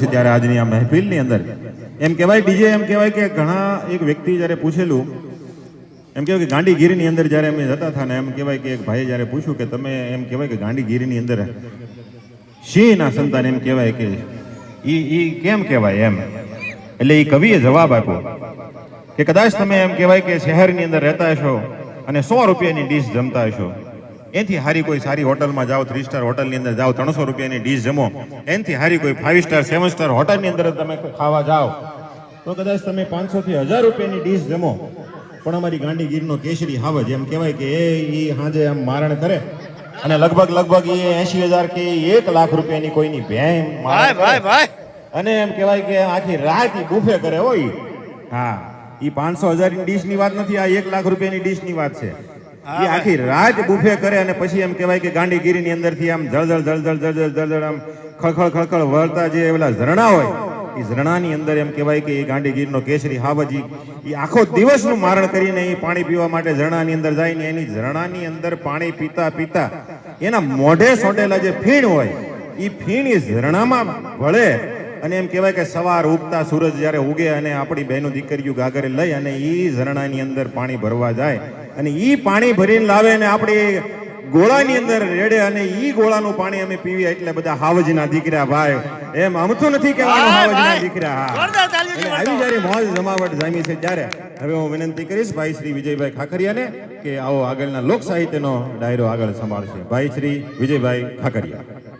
છે ત્યારે આજની આ મહેફિલની અંદર. એમ કહેવાય, ડીજે એમ કહેવાય કે ઘણા એક વ્યક્તિ જ્યારે પૂછેલું, એમ કહેવાય કે ગાંડીગીરીની અંદર જ્યારે અમે જતા હતા ને એમ કહેવાય કે એક ભાઈએ જ્યારે પૂછ્યું કે તમે એમ કહેવાય કે ગાંડીગીરીની અંદર સિંહના સંતાન? એમ કહેવાય કે ઈ ઈ કેમ કહેવાય એમ? એટલે એ કવિએ જવાબ આપ્યો કે કદાચ તમે એમ કહેવાય કે શહેરની અંદર રહેતા હશો અને સો રૂપિયાની ડીશ જમતા હશો. એનાથી હારી કોઈ સારી હોટલમાં જાઓ થ્રી સ્ટાર હોટલની અંદર જાઓ ત્રણસો રૂપિયાની ડીશ જમો. એનાથી હારી કોઈ ફાઇવ સ્ટાર સેવન સ્ટાર હોટલની અંદર તમે ખાવા જાઓ. તો કદાચ તમે પાંચસો થી હજાર રૂપિયાની ડીશ જમો. પણ અમારી ગાંડીગીરનો કેસરી હાવજ એમ કહેવાય કે એ એ હાજે આમ મારણ કરે. અને લગભગ લગભગ એ એસી હજાર કે એક લાખ રૂપિયાની કોઈની ભેમ. અને એમ કહેવાય કે આખી રાત ગુફે બુફે કરે હોય હા એ પાંચસો હજારની ડીશની વાત નથી આ એક લાખ રૂપિયાની ડીશની વાત છે. ઈ આખી રાત બુફે કરે અને પછી એમ કહેવાય કે ગાંડીગીરીની અંદરથી આમ જળજળ જળજળ જળજળ જળજળ આમ ખળખળ ખળખળ વળતા જે પેલા ઝરણા હોય, એ ઝરણાની અંદર એમ કહેવાય કે એ ગાંડીગીરનો કેસરી હાવજી, એ આખો દિવસનું મારણ કરીને એ પાણી પીવા માટે ઝરણાની અંદર જાય ને એની ઝરણાની અંદર પાણી પીતા પીતા એના મોઢે સોટેલા જે ફીણ હોય, એ ફીણ એ ઝરણામાં ભળે અને એમ કહેવાય કે સવાર ઉગતા સૂરજ જ્યારે ઉગે અને આપણી બહેનો દીકરીઓ ગાગરે લઈ અને એ ઝરણાની અંદર પાણી ભરવા જાય અને એ પાણી ભરીને લાવે અને આપણી ગોળાની અંદર રેડે અને ઈ ગોળાનું પાણી અમે પીવીએ એટલે બધા હાવજના દીકરા ભાઈ. એમ અમથું નથી કહેવાનું હાવજના દીકરા હા. આવી જ્યારે મોજ જમાવટ જામી છે ત્યારે હવે હું વિનંતી કરીશ ભાઈ શ્રી વિજયભાઈ ખાખરિયાને કે આવો આગળના લોક સાહિત્યનો ડાયરો આગળ સંભાળશે. ભાઈ શ્રી વિજયભાઈ ખાખરિયા.